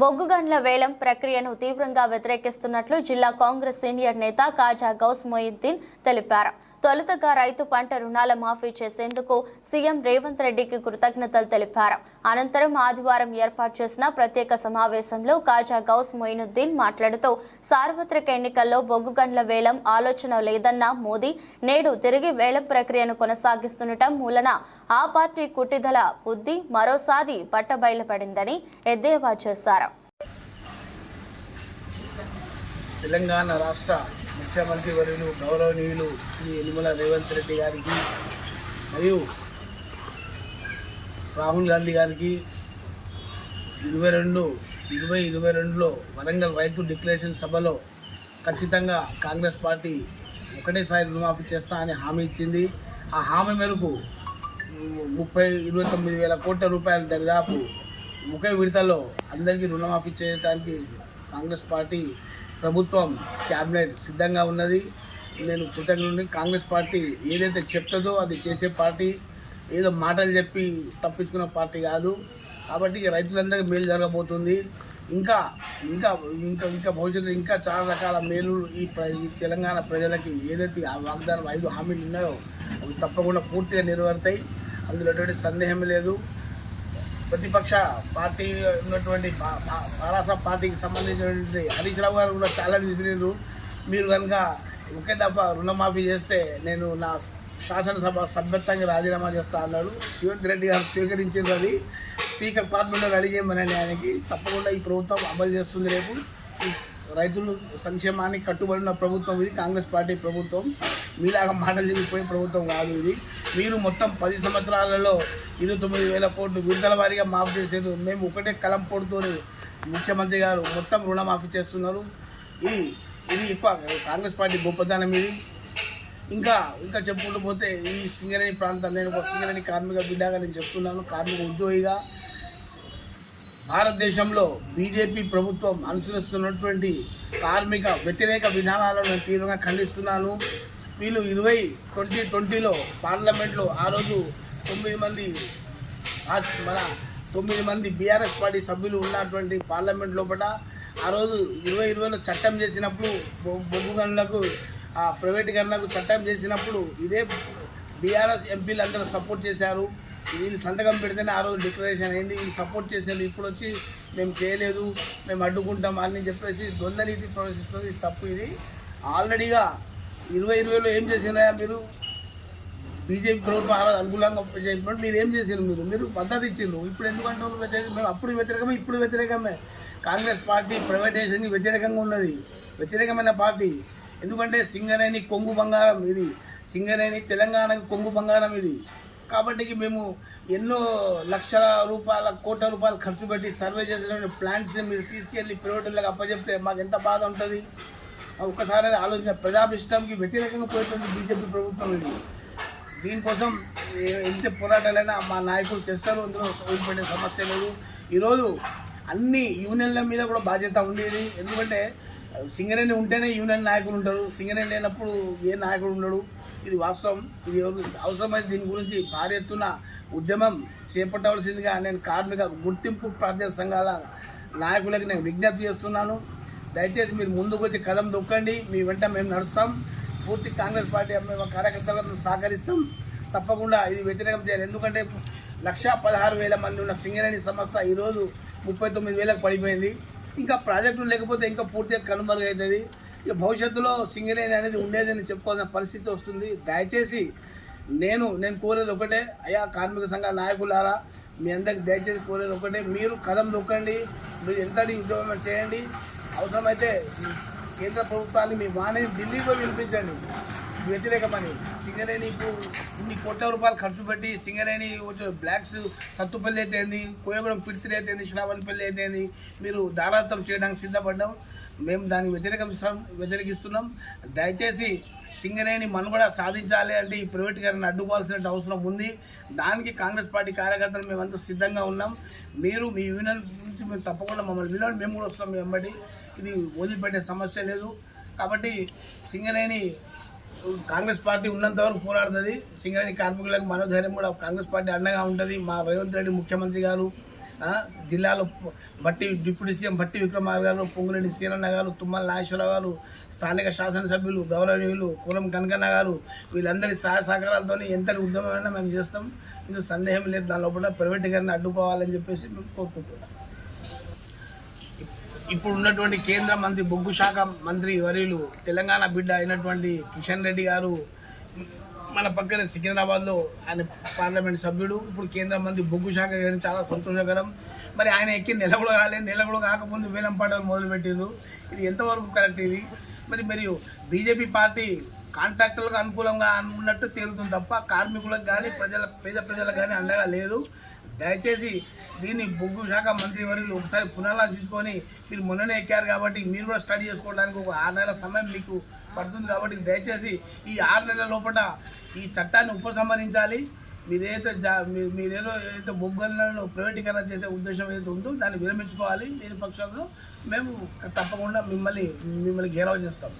బొగ్గుగన్ల వేలం ప్రక్రియను తీవ్రంగా వ్యతిరేకిస్తున్నట్లు జిల్లా కాంగ్రెస్ సీనియర్ నేత కాజా గౌస్ మొయిద్దీన్ తెలిపారు. తొలుతగా రైతు పంట రుణాల మాఫీ చేసేందుకు సీఎం రేవంత్ రెడ్డికి కృతజ్ఞతలు తెలిపారు. అనంతరం ఆదివారం ఏర్పాటు చేసిన ప్రత్యేక సమావేశంలో కాజా గౌస్ మొయినుద్దీన్ మాట్లాడుతూ సార్వత్రిక ఎన్నికల్లో బొగ్గుగండ్ల వేలం ఆలోచన లేదన్న మోదీ నేడు తిరిగి వేలం ప్రక్రియను కొనసాగిస్తుండటం మూలన ఆ పార్టీ కుట్టిదల బుద్ధి మరోసారి పట్టబయలుపడిందని ఎద్దేవా చేశారు. తెలంగాణ రాష్ట్ర ముఖ్యమంత్రి వర్యులు గౌరవనీయులు శ్రీ యనుమల రేవంత్ రెడ్డి గారికి మరియు రాహుల్ గాంధీ గారికి ఇరవై రెండు ఇరవై ఇరవై రెండులో వరంగల్ రైతు డిక్లరేషన్ సభలో ఖచ్చితంగా కాంగ్రెస్ పార్టీ ఒకటేసారి రుణమాఫీ చేస్తా అని హామీ ఇచ్చింది. ఆ హామీ మేరకు ముప్పై ఇరవై తొమ్మిది వేల కోట్ల రూపాయలు దరిదాపు ఒకే విడతలో అందరికీ రుణమాఫీ చేయడానికి కాంగ్రెస్ పార్టీ ప్రభుత్వం క్యాబినెట్ సిద్ధంగా ఉన్నది. నేను కృతజ్ఞుడిని కాంగ్రెస్ పార్టీ ఏదైతే చెప్తుందో అది చేసే పార్టీ ఏదో మాటలు చెప్పి తప్పించుకున్న పార్టీ కాదు. కాబట్టి రైతులందరికీ మేలు జరగబోతుంది. ఇంకా ఇంకా ఇంకా ఇంకా భవిష్యత్తులో ఇంకా చాలా రకాల మేలు ఈ ప్ర ఈ తెలంగాణ ప్రజలకి ఏదైతే ఆ వాగ్దానం ఐదు హామీలు ఉన్నాయో అవి తప్పకుండా పూర్తిగా నెరవేరుతాయి. అందులో ఎటువంటి సందేహం లేదు. ప్రతిపక్ష పార్టీ ఉన్నటువంటి భా- పార్టీకి సంబంధించినటువంటి హరీష్ రావు గారు కూడా చాలా విసిరిండ్రు మీరు కనుక ఒకే దఫా రుణమాఫీ చేస్తే నేను నా శాసనసభ సభ్యత్వంగా రాజీనామా చేస్తా అన్నాడు. శివంత్ రెడ్డి గారు స్వీకరించారు అది. స్పీకర్ పార్లమెంట్లో అడిగేయమనండి ఆయనకి. తప్పకుండా ఈ ప్రభుత్వం అమలు చేస్తుంది రేపు. రైతులు సంక్షేమానికి కట్టుబడిన ప్రభుత్వం ఇది. కాంగ్రెస్ పార్టీ ప్రభుత్వం. మీలాగా మాటలు చెప్పిపోయే ప్రభుత్వం కాదు ఇది. మీరు మొత్తం పది సంవత్సరాలలో ఇరవై తొమ్మిది వేల కోట్లు విడుదల వారీగా మాఫీ చేసేది. మేము ఒకటే కలం పొడుతూ ముఖ్యమంత్రి గారు మొత్తం రుణమాఫీ చేస్తున్నారు. ఇది ఇది ఎక్కువ కాంగ్రెస్ పార్టీ గొప్పదనం ఇది. ఇంకా ఇంకా చెప్పుకుంటూ పోతే ఈ సింగరేణి ప్రాంతం నేను ఒక సింగరేణి కార్మిక బిడ్డగా నేను చెప్తున్నాను. కార్మిక ఉద్యోగిగా. భారతదేశంలో బీజేపీ ప్రభుత్వం అనుసరిస్తున్నటువంటి కార్మిక వ్యతిరేక విధానాలను నేను తీవ్రంగా ఖండిస్తున్నాను. వీళ్ళు ఇరవై ట్వంటీ ట్వంటీలో పార్లమెంట్లో ఆ రోజు తొమ్మిది మంది మన తొమ్మిది మంది బీఆర్ఎస్ పార్టీ సభ్యులు ఉన్నటువంటి పార్లమెంట్ లోపల ఆ రోజు ఇరవై ఇరవైలో చట్టం చేసినప్పుడు బొ- బొగ్గు గనులకు ఆ ప్రైవేట్ ప్రైవేటీకరణకు చట్టం చేసినప్పుడు ఇదే బీఆర్ఎస్ ఎంపీలు అందరూ సపోర్ట్ చేశారు. వీళ్ళు సంతకం పెడితేనే ఆ రోజు డిక్లరేషన్ అయింది. వీళ్ళు సపోర్ట్ చేసేది ఇప్పుడు వచ్చి మేము చేయలేదు మేము అడ్డుకుంటాం అని చెప్పేసి ద్వంద్వ నీతి ప్రవేశిస్తుంది తప్పు ఇది. ఆల్రెడీగా ఇరవై ఇరవైలో ఏం చేసినా మీరు? బీజేపీ ప్రభుత్వం అనుకూలంగా చెప్పినప్పుడు మీరు ఏం చేసారు మీరు? మీరు మద్దతు ఇచ్చిండ్రు. ఇప్పుడు ఎందుకంటే వాళ్ళు వ్యతిరేకం మేము అప్పుడు వ్యతిరేకమే ఇప్పుడు వ్యతిరేకమే. కాంగ్రెస్ పార్టీ ప్రైవేటైజేషన్కి వ్యతిరేకంగా ఉన్నది. వ్యతిరేకమైన పార్టీ. ఎందుకంటే సింగరేణి కొంగు బంగారం ఇది. సింగరేణి తెలంగాణకు కొంగు బంగారం ఇది. కాబట్టి మేము ఎన్నో లక్షల రూపాయల కోట్ల రూపాయలు ఖర్చు పెట్టి సర్వే చేసిన ప్లాంట్స్ని మీరు తీసుకెళ్ళి ప్రైవేటులకు అప్పచెప్తే మాకు ఎంత బాధ ఉంటుంది? ఒక్కసారి ఆలోచన ప్రజాభిష్టంకి వ్యతిరేకంగా పోయేటువంటి బీజేపీ ప్రభుత్వం ఇది. దీనికోసం ఏ- ఎంత పోరాటాలైనా మా నాయకులు చేస్తారు అందులో వదిలిపెట్టే సమస్య లేదు. ఈరోజు అన్ని యూనియన్ల మీద కూడా బాధ్యత ఉండేది. ఎందుకంటే సింగరేణి ఉంటేనే యూనియన్ నాయకులు ఉంటారు. సింగరేణి లేనప్పుడు ఏ నాయకుడు ఉండడు? ఇది వాస్తవం. ఇది అవసరమైతే దీని గురించి భారీ ఎత్తున ఉద్యమం చేపట్టవలసిందిగా నేను కార్మిక గుర్తింపు ప్రాంతీయ సంఘాల నాయకులకి నేను విజ్ఞప్తి చేస్తున్నాను. దయచేసి మీరు ముందుకు వచ్చి కదం దొక్కండి. మీ వెంట మేము నడుస్తాం. పూర్తి కాంగ్రెస్ పార్టీ మేము కార్యకర్తలను సహకరిస్తాం. తప్పకుండా ఇది వ్యతిరేకం చేయాలి. ఎందుకంటే లక్ష పదహారు వేల మంది ఉన్న సింగరేణి సంస్థ ఈరోజు ముప్పై తొమ్మిది వేలకు పడిపోయింది. ఇంకా ప్రాజెక్టులు లేకపోతే ఇంకా పూర్తిగా కనుమరుగవుతుంది ఇక భవిష్యత్తులో సింగరేణి అనేది ఉండేదని చెప్పుకోవాల్సిన పరిస్థితి వస్తుంది. దయచేసి నేను నేను కోరేది ఒకటే. అయ్యా కార్మిక సంఘ నాయకులారా మీ అందరికి దయచేసి కోరేది ఒకటే. మీరు కదం దొక్కండి. మీరు ఎంతటి ఉద్యోగం చేయండి. అవసరమైతే కేంద్ర ప్రభుత్వాన్ని మీ వాణిని ఢిల్లీలో వినిపించండి. వ్యతిరేకమని సింగరేణి ఇప్పుడు ఇన్ని కోట్ల రూపాయలు ఖర్చు పెట్టి సింగరేణి వచ్చే బ్లాక్స్ సత్తుపల్లి అయితే కోయగూడెం పిడితిరి అయితే ఏంది శ్రావణపల్లి అయితే మీరు దారాత్రం చేయడానికి సిద్ధపడ్డాం. మేము దాన్ని వ్యతిరేకిస్తాం వ్యతిరేకిస్తున్నాం. దయచేసి సింగరేణి మనుగడ సాధించాలి అంటే ఈ ప్రైవేటీకరణ అడ్డుకోవాల్సిన అవసరం ఉంది. దానికి కాంగ్రెస్ పార్టీ కార్యకర్తలు మేమంతా సిద్ధంగా ఉన్నాం. మీరు మీ యూనియన్ నుంచి మేము తప్పకుండా మమ్మల్ని వినండి మేము కూడా వస్తాం వెంబడి ఇది వదిలిపెట్టే సమస్య లేదు. కాబట్టి సింగరేణి కాంగ్రెస్ పార్టీ ఉన్నంత వరకు పోరాడుతుంది. సింగరేణి కార్మికులకు మనోధైర్యం కూడా కాంగ్రెస్ పార్టీ అండగా ఉంటుంది. మా రేవంత్ రెడ్డి ముఖ్యమంత్రి గారు జిల్లాలో బట్టి డిప్యూటీ సీఎం బట్టి విక్రమార్ గారు పొంగులేని సీనన్న గారు తుమ్మల నాగేశ్వరరావు గారు స్థానిక శాసనసభ్యులు గౌరవనీయులు కులం కనకన్న గారు వీళ్ళందరి సహాయ సహకారాలతో ఎంతటి ఉద్యమమైనా మేము చేస్తాం. ఇది సందేహం లేదు. దాని లోపల ప్రైవేట్ గారిని అడ్డుకోవాలని చెప్పేసి మేము కోరుకుంటున్నాం. ఇప్పుడు ఉన్నటువంటి కేంద్ర మంత్రి బొగ్గు శాఖ మంత్రి వర్యులు తెలంగాణ బిడ్డ అయినటువంటి కిషన్ రెడ్డి గారు మన పక్కన సికింద్రాబాద్లో ఆయన పార్లమెంట్ సభ్యుడు. ఇప్పుడు కేంద్ర మంత్రి బొగ్గు శాఖ గారిని చాలా సంతోషకరం. మరి ఆయన ఎక్కి నెల కూడా కాలేదు నెల కూడా కాకముందు వేలం పాటలు మొదలుపెట్టిండ్రు ఇది ఎంతవరకు కరెక్ట్ ఇది? మరి మరియు బీజేపీ పార్టీ కాంట్రాక్టర్లకు అనుకూలంగా ఉన్నట్టు తేలుతుంది తప్ప కార్మికులకు కానీ ప్రజల పేద ప్రజలకు కానీ అండగా లేదు. దయచేసి దీన్ని బొగ్గు శాఖ మంత్రి వర్యులు ఒకసారి పునరాలోచించుకొని మీరు మొన్ననే ఎక్కారు కాబట్టి మీరు కూడా స్టడీ చేసుకోవడానికి ఒక ఆరు నెలల సమయం మీకు పడుతుంది కాబట్టి దయచేసి ఈ ఆరు నెలల లోపల ఈ చట్టాన్ని ఉపసంహరించాలి. మీరేదో జా మీరేదో ఏదైతే బొగ్గులను ప్రైవేటీకరణ చేసే ఉద్దేశం ఏదైతే ఉందో దాన్ని విరమించుకోవాలి. లేని పక్షంలో మేము తప్పకుండా మిమ్మల్ని మిమ్మల్ని గేరవ చేస్తాం.